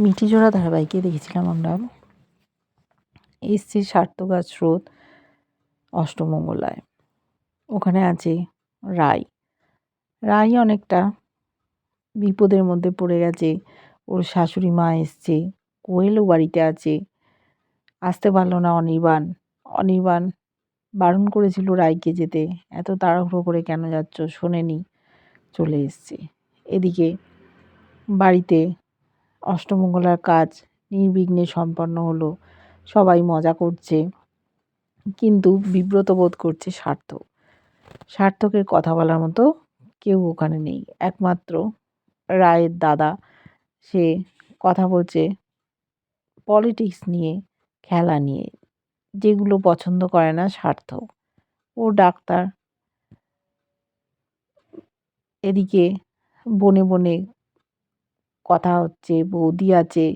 মিঠিজোড়া ধারাবাহিকে দেখেছিলাম আমরা। এসছে সার্থকার স্রোত অষ্টমঙ্গলায় ওখানে আছে রায় রায় অনেকটা বিপদের মধ্যে পড়ে গেছে। ওর শাশুড়ি মা এসছে, কোয়েলও বাড়িতে আছে। আসতে পারল না অনির্বাণ। অনির্বাণ বারণ করেছিল রায়কে যেতে। এত তাড়াহুড়ো করে কেন যাচ্ছ? শোনেনি। চলে এসছে। এদিকে বাড়িতে অষ্টমঙ্গলার কাজ নির্বিঘ্নে সম্পন্ন হলো। সবাই মজা করছে, কিন্তু বিব্রত বোধ করছে সার্থক। সার্থকের কথা বলার মতো কেউ ওখানে নেই। একমাত্র রায়ের দাদা। সে কথা বলছে পলিটিক্স নিয়ে, খেলা নিয়ে, যেগুলো পছন্দ করে না সার্থক। ও ডাক্তার এদিকে বনে বনে কথা হচ্ছে, বৌদি আছে,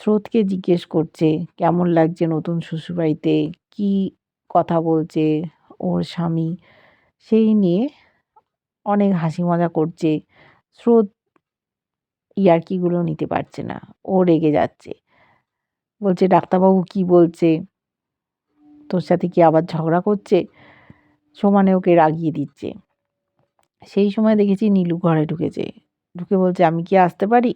স্রোতকে জিজ্ঞেস করছে, কেমন লাগছে নতুন শ্বশুরবাড়িতে? কী কথা বলছে ওর স্বামী? সেই নিয়ে অনেক হাসি মজা করছে। স্রোত ইয়ার্কিগুলো নিতে পারছে না। ও রেগে যাচ্ছে। বলছে, ডাক্তারবাবু কি বলছে? তোর সাথে কি আবার ঝগড়া করছে? সমানে ওকে রাগিয়ে দিচ্ছে। সেই সময় দেখেছি নীলু ঘরে ঢুকেছে। ঢুকে বলছে, আমি কি আসতে পারি?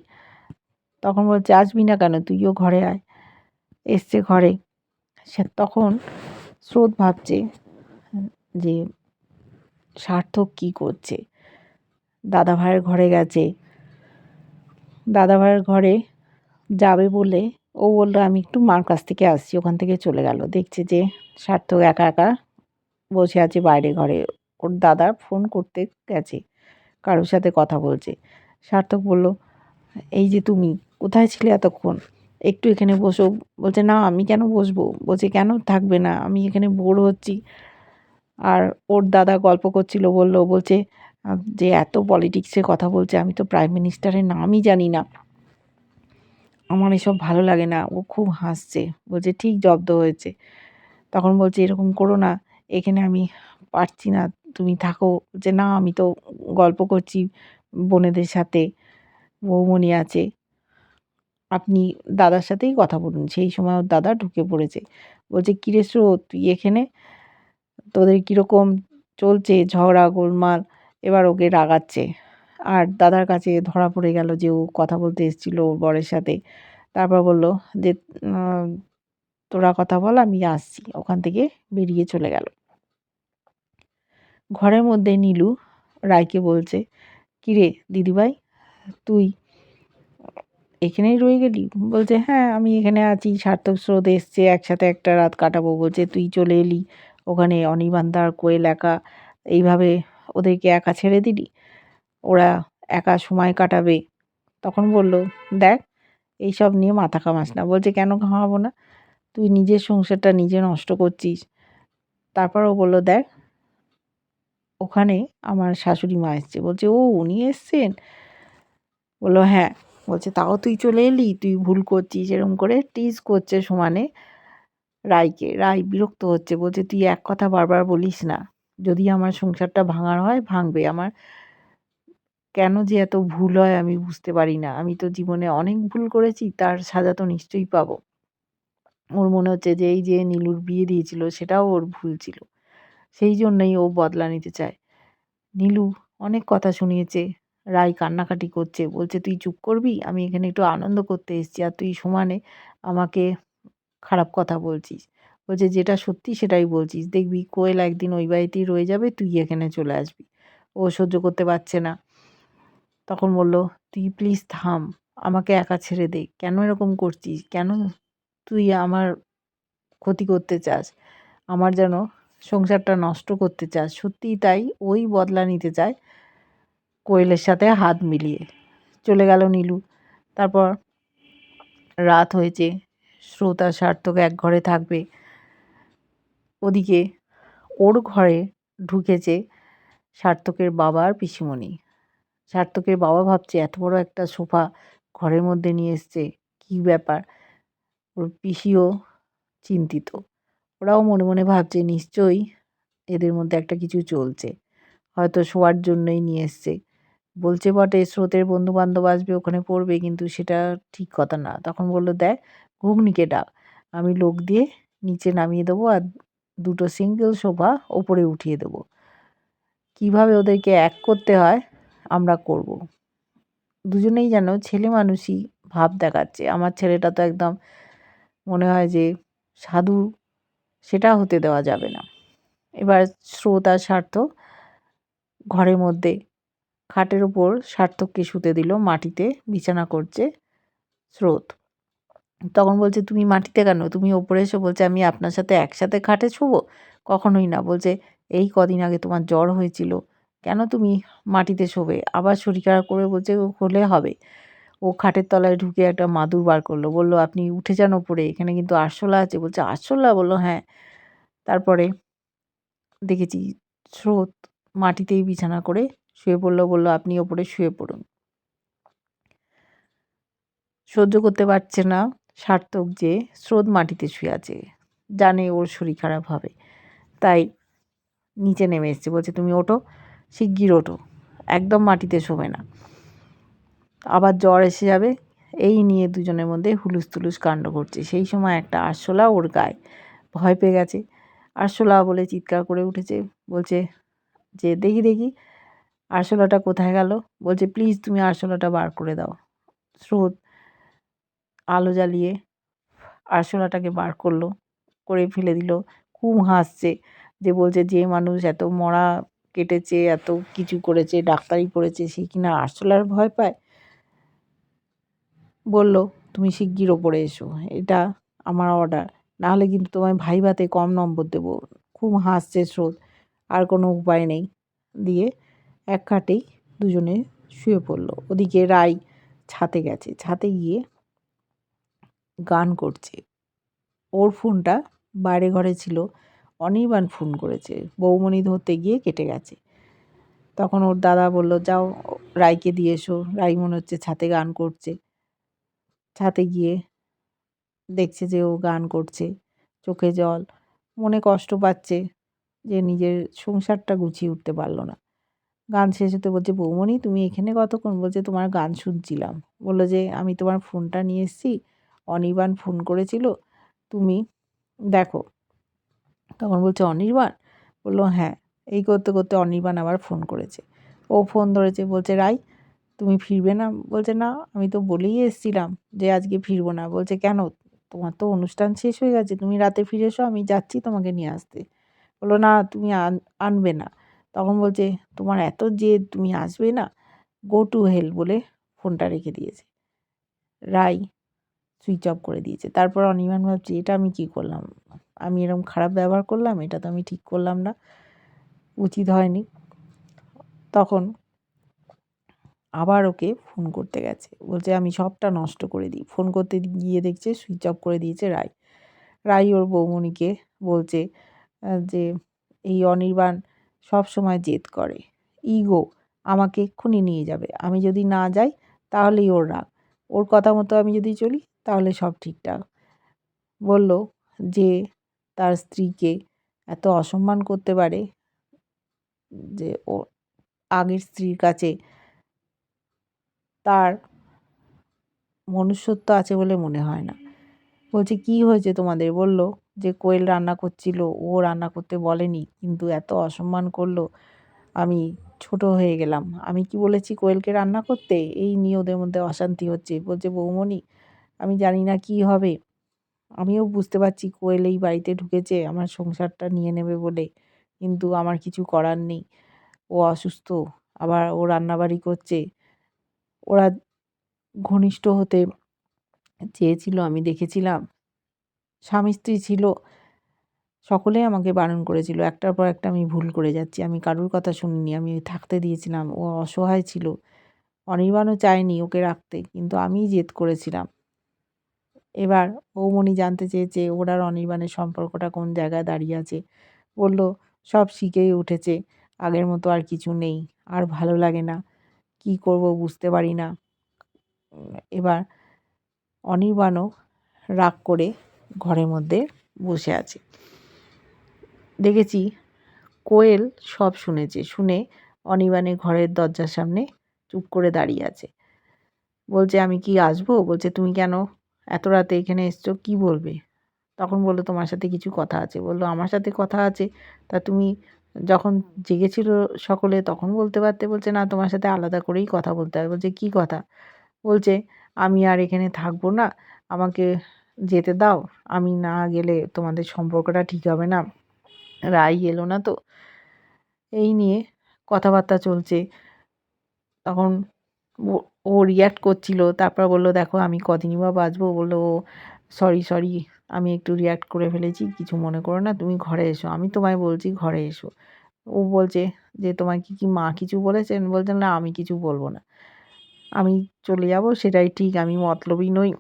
তখন বলছে, আসবি না কেন? তুইও ঘরে আয়। এসছে ঘরে। সে তখন স্রোত ভাবছে যে সার্থক কি করছে? দাদা ভাইয়ের ঘরে গেছে। দাদা ভাইয়ের ঘরে যাবে বলে ও বলল, আমি একটু মার কাছ থেকে আসছি, ওখান থেকে চলে গেল। দেখছে যে সার্থক একা একা বসে আছে বাইরে ঘরে। ওর দাদা ফোন করতে গেছে, কারোর সাথে কথা বলছে। সার্থক বলল, এই যে তুমি, কোথায় ছিলে এতক্ষণ? একটু এখানে বসো। বলছে, না, আমি কেন বসবো? বলছে, কেন থাকবে না? আমি এখানে বোর হচ্ছি। আর ওর দাদা গল্প করছিল, বলল, বলছে, যে এত পলিটিক্সে কথা বলছে, আমি তো প্রাইম মিনিস্টারের নামই জানি না। আমার এসব ভালো লাগে না, ও খুব হাসছে। বলছে, ঠিক জব্দ হয়েছে। তখন বলছে, এরকম করো না, এখানে আমি পারছি না, তুমি থাকো। যে না, আমি তো গল্প করছি। বোনেদের সাথে বৌমণি আছে। আপনি দাদার সাথেই কথা বলুন, সেই সময় ওর দাদা ঢুকে পড়েছে। বলছে কিরে স্রোত তুই এখানে? তোদের কীরকম চলছে ঝগড়া, গোলমাল? এবার ওকে রাগাচ্ছে। আর দাদার কাছে ধরা পড়ে গেল যে ও কথা বলতে এসেছিল ওর বরের সাথে। তারপর বলল যে তোরা কথা বল, আমি আসছি। ওখান থেকে বেরিয়ে চলে গেল। ঘরের মধ্যে নীলু রায়কে বলছে কিরে দিদিভাই, তুই এখানেই রয়ে গেলি? বলছে হ্যাঁ আমি এখানে আছি, সার্থক স্রোত এসছে, একসাথে একটা রাত কাটাবো। বলছে, তুই চলে এলি, ওখানে অনির্বাণদার কোয়েল একা, এইভাবে ওদেরকে একা ছেড়ে দিলি? ওরা একা সময় কাটাবে? তখন বলল, দেখ, এইসব নিয়ে মাথা ঘামাস না। বলছে, কেন ঘামাবো না? তুই নিজের সংসারটা নিজে নষ্ট করছিস। তারপরও বলল, দেখ ওখানে আমার শাশুড়ি মা এসছে। বলছে, ও, উনি এসছেন? বলল হ্যাঁ। বলছে, তাও তুই চলে এলি? তুই ভুল করছিস। এরকম করে টিজ করছে সমানে রায়কে। রায় বিরক্ত হচ্ছে। বলছে, তুই এক কথা বারবার বলিস না। যদি আমার সংসারটা ভাঙার হয়, ভাঙবে। আমার কেন যে এত ভুল হয় আমি বুঝতে পারি না। আমি তো জীবনে অনেক ভুল করেছি, তার সাজা তো নিশ্চয়ই পাবো। ওর মনে হচ্ছে যে, এই যে নীলুর বিয়ে দিয়েছিল, সেটাও ওর ভুল ছিল। সেই জন্যই ও বদলা নিতে চায়। নীলু অনেক কথা শুনিয়েছে। রায় কান্নাকাটি করছে। বলছে, তুই চুপ করবি? আমি এখানে একটু আনন্দ করতে এসেছি। আর তুই সমানে আমাকে খারাপ কথা বলছিস। বলছে, যেটা সত্যি সেটাই বলছিস। দেখবি কোয়েল একদিন ওই বাড়িতেই রয়ে যাবে। তুই এখানে চলে আসবি। ও সহ্য করতে পারছে না। তখন বলল, তুই প্লিজ থাম। আমাকে একা ছেড়ে দে। কেন এরকম করছিস? কেন তুই আমার ক্ষতি করতে চাস? আমার যেন সংসারটা নষ্ট করতে চায়, সত্যিই তাই ওই বদলা নিতে চায় কোয়েলের সাথে হাত মিলিয়ে। চলে গেল নীলু। তারপর রাত হয়েছে, শ্রোতা সার্থক এক ঘরে থাকবে। ওদিকে ওর ঘরে ঢুকেছে সার্থকের বাবা আর পিসিমণি। সার্থকের বাবা ভাবছে, এত বড় একটা সোফা ঘরের মধ্যে নিয়ে এসছে, কী ব্যাপার? ওর পিসিও চিন্তিত। ওরাও মনে মনে ভাবছে, নিশ্চয়ই এদের মধ্যে একটা কিছু চলছে। হয়তো শোয়ার জন্যই নিয়ে এসছে। বলছে বটে, স্রোতের বন্ধু বান্ধব আসবে, ওখানে পড়বে, কিন্তু সেটা ঠিক কথা না। তখন বলল, দেখ, ঘুগনিকে ডাক। আমি লোক দিয়ে নিচে নামিয়ে দেবো আর দুটো সিঙ্গেল সোফা ওপরে উঠিয়ে দেবো। কীভাবে ওদেরকে এক করতে হয়, আমরা করব। দুজনেই যেন ছেলে মানুষই ভাব দেখাচ্ছে। আমার ছেলেটা তো একদম মনে হয় যে সাধু সেটা হতে দেওয়া যাবে না। এবার স্রোত আর স্বার্থ। ঘরের মধ্যে খাটের ওপর সার্থককে শুতে দিল, মাটিতে বিছানা করছে স্রোত। তখন বলছে, তুমি মাটিতে কেন? তুমি ওপরে এসো। বলছে, আমি আপনার সাথে একসাথে খাটে শুবো? কখনোই না। বলছে, এই কদিন আগে তোমার জ্বর হয়েছিল। কেন তুমি মাটিতে শোবে? আবার শরীর খারাপ করে বলছে, হলে হবে। ও খাটের তলায় ঢুকে একটা মাদুর বার করল। বলল, আপনি উঠে যান ওপরে, এখানে কিন্তু আরশোলা আছে। বলছে, আরশোলা? বলল হ্যাঁ। তারপরে দেখেছি স্রোত মাটিতেই বিছানা করে শুয়ে পড়ল। বলল, আপনি ওপরে শুয়ে পড়ুন। সহ্য করতে পারছে না সার্থক যে স্রোত মাটিতে শুয়ে আছে। জানে ওর শরীর খারাপ হবে। তাই নিচে নেমে এসছে। বলছে, তুমি ওঠো, শিগগির ওঠো। একদম মাটিতে শোবে না। আবার জ্বর এসে যাবে। এই নিয়ে দুজনের মধ্যে হুলুস তুলুস কাণ্ড করছে সেই সময় একটা আরশোলা ওর গায়ে ভয় পেয়ে গেছে। আরশোলা বলে চিৎকার করে উঠেছে। বলছে, যে, দেখি দেখি, আরশোলাটা কোথায় গেল? বলছে, প্লিজ, তুমি আরশোলাটা বার করে দাও। স্রোত, আলো জ্বালিয়ে আরশোলাটাকে বার করল, করে ফেলে দিল। খুব হাসছে যে, বলছে, যে মানুষ এত মরা, কেটেছে, এত কিছু করেছে, ডাক্তারি পড়েছে সে কিনা আরশোলার ভয় পায়? বলল, তুমি শিগগির ওপরে এসো, এটা আমার অর্ডার নাহলে কিন্তু তোমায় ভাইভাতে কম নম্বর দেবো। খুব হাসছে স্রোত, আর কোনো উপায় নেই, দিয়ে এক খাটেই দুজনে শুয়ে পড়ল। ওদিকে রাই ছাতে গেছে, ছাতে গিয়ে গান করছে। ওর ফোনটা বাইরে ঘরে ছিল, অনির্বাণ ফোন করেছে, বৌমণি ধরতে গিয়ে কেটে গেছে। তখন ওর দাদা বলল, যাও, রাইকে দিয়ে এসো। রাই মনে হচ্ছে ছাতে গান করছে। ছাতে গিয়ে দেখছে যে ও গান করছে, চোখে জল। মনে কষ্ট পাচ্ছে যে নিজের সংসারটা গুছিয়ে উঠতে পারল না। গান শেষ হতে বলছে, বৌমণি, তুমি এখানে কতক্ষণ? বলছে, তোমার গান শুনছিলাম। বলল যে, আমি তোমার ফোনটা নিয়ে এসেছি, অনির্বাণ ফোন করেছিল, তুমি দেখো। তখন বলছে, অনির্বাণ? বলল হ্যাঁ এই করতে করতে অনির্বাণ আবার ফোন করেছে। ও ফোন ধরেছে, বলছে, রাই তুমি ফিরবে না? বলছে, না, আমি তো বলেই এসেছিলাম যে আজকে ফিরবো না। বলছে, কেন? তোমার তো অনুষ্ঠান শেষ হয়ে গেছে। তুমি রাতে ফিরে এসো, আমি যাচ্ছি তোমাকে নিয়ে আসতে। বলল, না, তুমি আন, আনবে না। তখন বলছে, তোমার এত যে তুমি আসবে না? গো টু হেল বলে ফোনটা রেখে দিয়েছে। রাই সুইচ অফ করে দিয়েছে। তারপর অনির্বাণ ভাবছে, এটা আমি কী করলাম? আমি এরকম খারাপ ব্যবহার করলাম? এটা তো আমি ঠিক করলাম না। উচিত হয়নি। তখন আবার ওকে ফোন করতে গেছে। বলছে, আমি সবটা নষ্ট করে দিই। ফোন করতে গিয়ে দেখছে সুইচ অফ করে দিয়েছে রায় রাই ওর বৌমণিকে বলছে যে এই অনির্বাণ সব সময় জেদ করে। ইগো, আমাকে এক্ষুনি নিয়ে যাবে। আমি যদি না যাই, তাহলেই ওর রাগ। ওর কথা মতো আমি যদি চলি, তাহলে সব ঠিকঠাক। বলল যে তার স্ত্রীকে এত অসম্মান করতে পারে যে ও আগের স্ত্রীর কাছে তার মনুষ্যত্ব আছে বলে মনে হয় না। বলছে, কি হয়েছে তোমাদের? বলল, যে কোয়েল রান্না করছিল, ও রান্না করতে বলেনি, কিন্তু এত অসম্মান করল, আমি ছোট হয়ে গেলাম। আমি কি বলেছি কোয়েলকে রান্না করতে? এই নিয়ে ওদের মধ্যে অশান্তি হচ্ছে। বলছে, বৌমণি, আমি জানি না কি হবে। আমিও বুঝতে পারছি কোয়েল এই বাড়িতে ঢুকেছে, আমার সংসারটা নিয়ে নেবে বলে, কিন্তু আমার কিছু করার নেই। ও অসুস্থ, আবার ও রান্নাবাড়ি করছে। ওরা ঘনিষ্ঠ হতে চেয়েছিল, আমি দেখেছিলাম। স্বামী স্ত্রী ছিল সকলেই আমাকে বারণ করেছিল। একটার পর একটা আমি ভুল করে যাচ্ছি, আমি কারুর কথা শুনিনি, আমি থাকতে দিয়েছিলাম, ও অসহায় ছিল, অনির্বাণও চায়নি ওকে রাখতে, কিন্তু আমিই জেদ করেছিলাম। এবার বৌমণি জানতে চেয়েছে, ওর আর অনির্বাণের সম্পর্কটা কোন জায়গায় দাঁড়িয়ে আছে। বলল, সব শিখেই উঠেছে, আগের মতো আর কিছু নেই, আর ভালো লাগে না। কি করব বুঝতে পারি না। এবার অনির্বাণও রাগ করে ঘরের মধ্যে বসে আছে। দেখেছি কোয়েল সব শুনেছে, শুনে অনির্বাণের ঘরের দরজার সামনে চুপ করে দাঁড়িয়ে আছে। বলছে, আমি কি আসব? বলছে, তুমি কেন এত রাতে এখানে এসছো? কি বলবে? তখন বলল, তোমার সাথে কিছু কথা আছে। বলল, আমার সাথে কথা আছে? তা তুমি যখন জেগেছিল সকলে তখন বলতে পারতে বলছে না তোমার সাথে আলাদা করেই কথা বলতে হবে। বলছে কী কথা? বলছে আমি আর এখানে থাকব না। আমাকে যেতে দাও। আমি না গেলে তোমাদের সম্পর্কটা ঠিক হবে না। রাই এলো না তো। এই নিয়ে কথাবার্তা চলছে। তখন ও- ও রিয়্যাক্ট করছিল। তারপর বলল দেখো আমি কদিনই বা বাঁচবো? বলল সরি সরি আমি একটু রিয়্যাক্ট করে ফেলেছি, কিছু মনে করো না, তুমি ঘরে এসো। আমি তোমায় বলছি ঘরে এসো। ও বলছে যে, তোমায় কি কি মা কিছু বলেছেন? বলছেন না, আমি কিছু বলব না। আমি চলে যাব, সেটাই ঠিক, আমি মতলবই নই।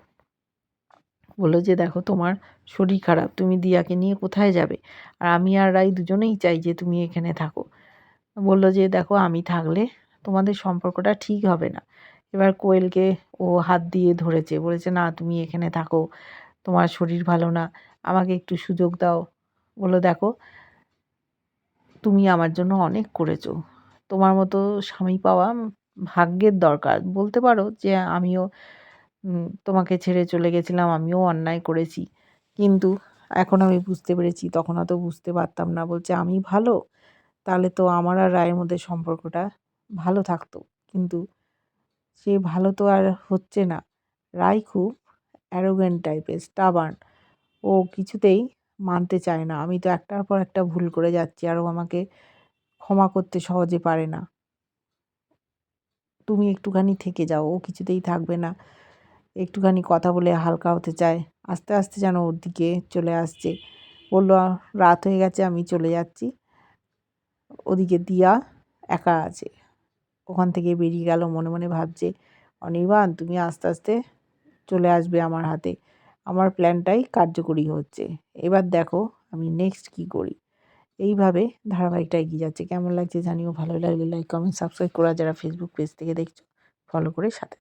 বলল যে, দেখো, তোমার শরীর খারাপ, তুমি দিয়াকে নিয়ে কোথায় যাবে? আর আমি আর রাই দুজনেই চাই যে, তুমি এখানে থাকো। বলল যে, দেখো, আমি থাকলে তোমাদের সম্পর্কটা ঠিক হবে না। এবার কোয়েলকে ও হাত দিয়ে ধরেছে, বলেছে, না, তুমি এখানে থাকো। তোমার শরীর ভালো না, আমাকে একটু সুযোগ দাও। বলল, দেখো, তুমি আমার জন্য অনেক করেছ। তোমার মতো স্বামী পাওয়া ভাগ্যের দরকার। বলতে পারো যে আমিও তোমাকে ছেড়ে চলে গেছিলাম, আমিও অন্যায় করেছি। কিন্তু এখন আমি বুঝতে পেরেছি, তখন অত বুঝতে পারতাম না। বলছে, আমি ভালো, তাহলে তো আমার আর রায়ের মধ্যে সম্পর্কটা ভালো থাকতো। কিন্তু সে ভালো তো আর হচ্ছে না। রায় খুব অ্যারোগেন্ট টাইপের স্টাবার্ন ও কিছুতেই মানতে চায় না। আমি তো একটার পর একটা ভুল করে যাচ্ছি আর ও আমাকে ক্ষমা করতে সহজে পারে না। তুমি একটুখানি থেকে যাও, ও কিছুতেই থাকবে না। একটুখানি কথা বলে হালকা হতে চায়। আস্তে আস্তে যেন ওর দিকে চলে আসছে। বলল, রাত হয়ে গেছে, আমি চলে যাচ্ছি। ওদিকে দিয়া একা আছে। ওখান থেকে বেরিয়ে গেল, মনে মনে ভাবছে, অনির্বাণ, তুমি আস্তে আস্তে চলে আসবে আমার হাতে। আমার প্ল্যানটাই কার্যকরী হচ্ছে। এবার দেখো আমি নেক্সট কি করি। এইভাবে ধারাবাহিকটা এগিয়ে যাচ্ছে। কেমন লাগছে জানিও? ভালো লাগলে লাইক কমেন্ট সাবস্ক্রাইব করা। যারা ফেসবুক পেজ থেকে দেখছ ফলো করে সাথে